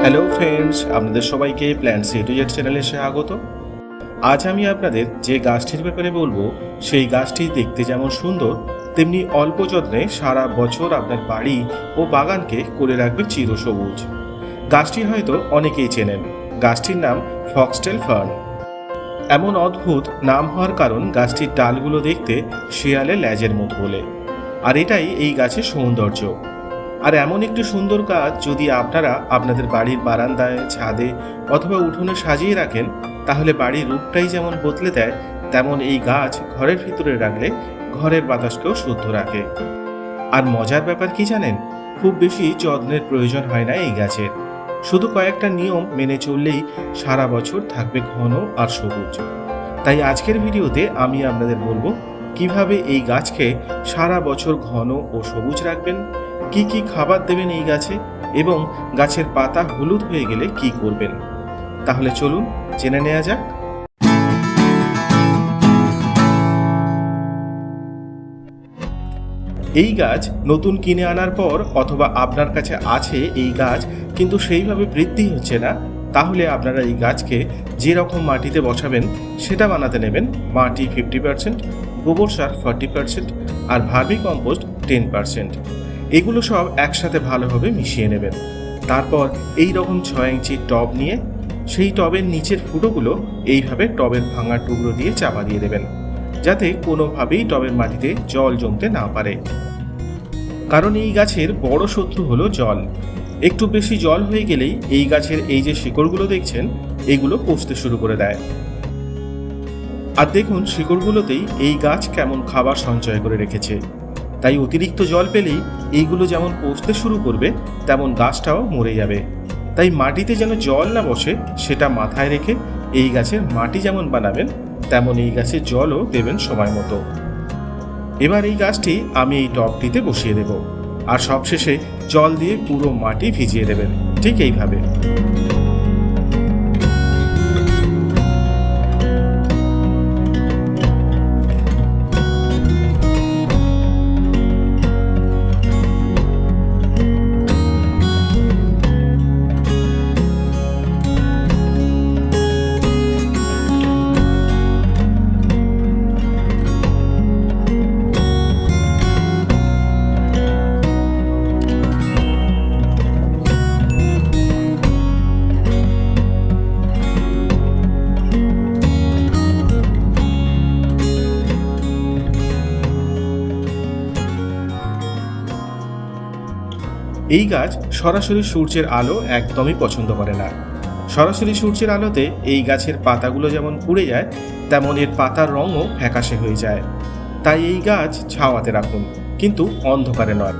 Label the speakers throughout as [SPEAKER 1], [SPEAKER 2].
[SPEAKER 1] Hello friends আপনাদের সবাইকে plan C চ্যানেলে স্বাগত। আজ আমি আপনাদের যে গাছটির ব্যাপারে বলব, সেই গাছটি দেখতে যেমন সুন্দর, তেমনি অল্প যত্নে সারা বছর আপনার বাড়ি ও বাগানকে করে রাখবে চিরসবুজ। গাছটি হয়তো অনেকেই চেনেন, গাছটির নাম ফক্সটেল ফার্ন এমন অদ্ভুত নাম হওয়ার কারণ গাছটির ডালগুলো দেখতে শেয়ালে ল্যাজের মতো বলে। আর এটাই এই গাছের সৌন্দর্য। আর এমন একটি সুন্দর কাজ যদি আপনারা আপনাদের বাড়ির বারান্দায়, ছাদে অথবা উঠোনে সাজিয়ে রাখেন, তাহলে বাড়ির রূপটাই যেমন বদলে দেয়, তেমন এই গাছ ঘরের ভিতরে রাখলে ঘরের বাতাসকেও শুদ্ধ রাখে। আর মজার ব্যাপার কি জানেন? খুব বেশি যত্নের প্রয়োজন হয় না এই গাছের শুধু কয়েকটা নিয়ম মেনে চললেই সারা বছর থাকবে ঘন আর সবুজ। তাই আজকের ভিডিওতে আমি আপনাদের বলব, কীভাবে এই গাছকে সারা বছর ঘন ও সবুজ রাখবেন কি কি খাবার দেবেন এই গাছে এবং গাছের পাতা হলুদ হয়ে গেলে কি করবেন? তাহলে চলুন, জেনে নেওয়া যাক। এই গাছ নতুন কিনে আনার পর অথবা আপনার কাছে আছে এই গাছ, কিন্তু সেইভাবে বৃদ্ধি হচ্ছে না, তাহলে আপনারা এই গাছকে যে রকম মাটিতে বসাবেন, সেটা বানাতে নেবেন। মাটি ফিফটি পার্সেন্ট গোবর সার ফর্টি পার্সেন্ট আর ভার্মি কম্পোস্ট টেন পার্সেন্ট এগুলো সব একসাথে ভালোভাবে মিশিয়ে নেবেন। তারপর এই রকম ছয় ইঞ্চি টব নিয়ে সেই টবের নিচের ফুটোগুলো এইভাবে টবের ভাঙা টুকরো দিয়ে চাপা দিয়ে দেবেন, যাতে কোনোভাবেই টবের মাটিতে জল জমতে না পারে। কারণ এই গাছের বড় শত্রু হলো জল। একটু বেশি জল হয়ে গেলেই এই গাছের এই যে শিকড়গুলো দেখছেন, এগুলো পচতে শুরু করে দেয়। আর দেখুন, শিকড়গুলোতেই এই গাছ কেমন খাবার সঞ্চয় করে রেখেছে। তাই অতিরিক্ত জল পেলেই এইগুলো যেমন পচতে শুরু করবে, তেমন গাছটাও মরে যাবে। তাই মাটিতে যেন জল না বসে, সেটা মাথায় রেখে এই গাছের মাটি যেমন বানাবেন, তেমন এই গাছের জলও দেবেন সময় মতো। এবার এই গাছটি আমি এই টবটিতে বসিয়ে দেব। আর সবশেষে জল দিয়ে পুরো মাটি ভিজিয়ে দেবেন, ঠিক এইভাবে। এই গাছ সরাসরি সূর্যের আলো একদমই পছন্দ করে না। সরাসরি সূর্যের আলোতে এই গাছের পাতাগুলো যেমন পুড়ে যায় তেমন এর পাতার রঙও ফ্যাকাশে হয়ে যায়। তাই এই গাছ ছাওয়াতে রাখুন, কিন্তু অন্ধকারে নয়।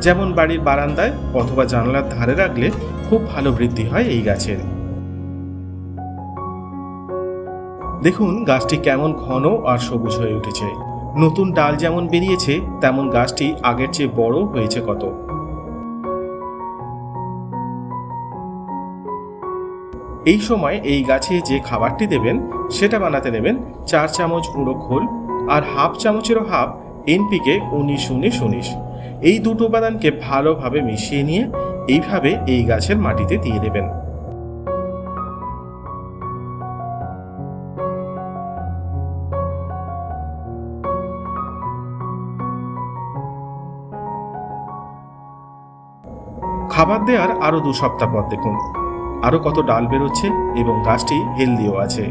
[SPEAKER 1] যেমন বাড়ির বারান্দায় অথবা জানলার ধারে রাখলে খুব ভালো বৃদ্ধি হয় এই গাছের। দেখুন গাছটি কেমন ঘন আর সবুজ হয়ে উঠেছে। নতুন ডাল যেমন বেরিয়েছে, তেমন গাছটি আগের চেয়ে বড় হয়েছে কত। এই সময় এই গাছে যে খাবারটি দেবেন, সেটা বানাতে নেবেন চার চামচ গুঁড়ো খোল আর হাফ চামচেরও হাফ এনপিকে উনিশ উনিশ উনিশ। এই দুটো উপাদানকে ভালোভাবে মিশিয়ে নিয়ে এইভাবে এই গাছের মাটিতে দিয়ে দেবেন। খাবার দেওয়ার আরও দু সপ্তাহ পর দেখুন। আরও কত ডাল বেরোচ্ছে এবং গাছটি হেলদিও আছে।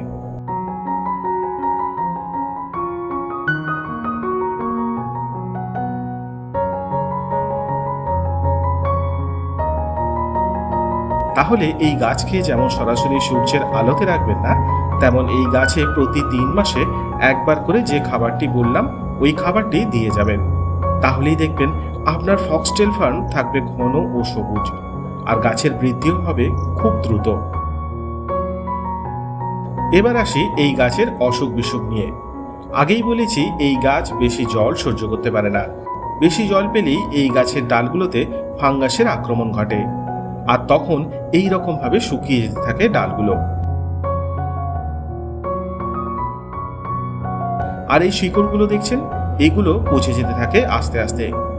[SPEAKER 1] তাহলে এই গাছকে যেমন সরাসরি সূর্যের আলোতে রাখবেন না, তেমন এই গাছে প্রতি তিন মাসে একবার করে যে খাবারটি বললাম, ওই খাবারটি দিয়ে যাবেন। তাহলেই দেখবেন আপনার ফক্সটেল ফার্ম থাকবে ঘন ও সবুজ। আর গাছের বৃদ্ধিও হবে খুব দ্রুত। এবার আসি এই গাছের অসুখ বিসুখ নিয়ে। আগেই বলেছি এই গাছ বেশি জল সহ্য করতে পারে না। বেশি জল পেলেই এই গাছের ডালগুলোতে ফাঙ্গাসের আক্রমণ ঘটে। আর তখন এই রকম ভাবে শুকিয়ে যেতে থাকে ডালগুলো। আর এই শিকড়গুলো দেখছেন? এগুলো পচে যেতে থাকে আস্তে আস্তে।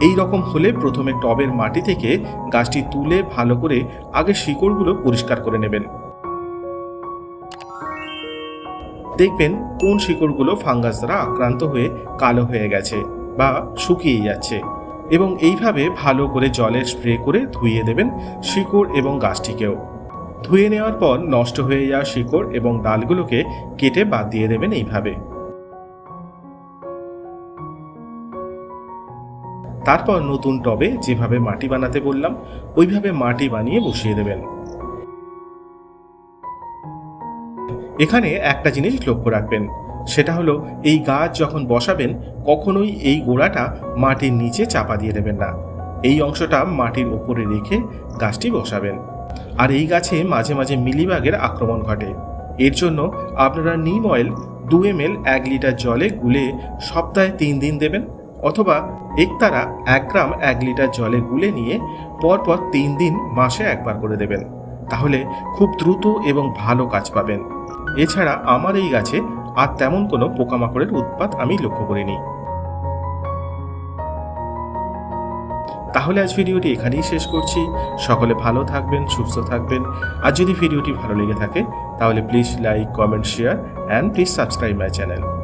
[SPEAKER 1] এই রকম হলে প্রথমে টবের মাটি থেকে গাছটি তুলে ভালো করে আগে শিকড়গুলো পরিষ্কার করে নেবেন। দেখবেন কোন শিকড়গুলো ফাঙ্গাস দ্বারা আক্রান্ত হয়ে কালো হয়ে গেছে বা শুকিয়ে যাচ্ছে এবং এইভাবে ভালো করে জলের স্প্রে করে ধুইয়ে দেবেন শিকড় এবং গাছটিকেও। ধুয়ে নেওয়ার পর নষ্ট হয়ে যাওয়া শিকড় এবং ডালগুলোকে কেটে বাদ দিয়ে দেবেন এইভাবে। তারপর নতুন টবে যেভাবে মাটি বানাতে বললাম, ওইভাবে মাটি বানিয়ে বসিয়ে দেবেন। এখানে একটা জিনিস লক্ষ্য রাখবেন, সেটা হলো এই গাছ যখন বসাবেন, কখনোই এই গোড়াটা মাটির নিচে চাপা দিয়ে দেবেন না। এই অংশটা মাটির ওপরে রেখে গাছটি বসাবেন। আর এই গাছে মাঝে মাঝে মিলিবাগের আক্রমণ ঘটে। এর জন্য আপনারা নিম অয়েল দু এম এক লিটার জলে গুলে সপ্তাহে তিন দিন দেবেন। অথবা একতারা এক গ্রাম এক লিটার জলে গুলে নিয়ে পরপর তিন দিন মাসে একবার করে দেবেন। তাহলে খুব দ্রুত এবং ভালো কাজ পাবেন। এছাড়া আমার এই গাছে আর তেমন কোনো পোকামাকড়ের উৎপাত আমি লক্ষ্য করিনি। তাহলে আজ ভিডিওটি এখানেই শেষ করছি। সকলে ভালো থাকবেন, সুস্থ থাকবেন। আর যদি ভিডিওটি ভালো লেগে থাকে, তাহলে please like comment share and please subscribe my channel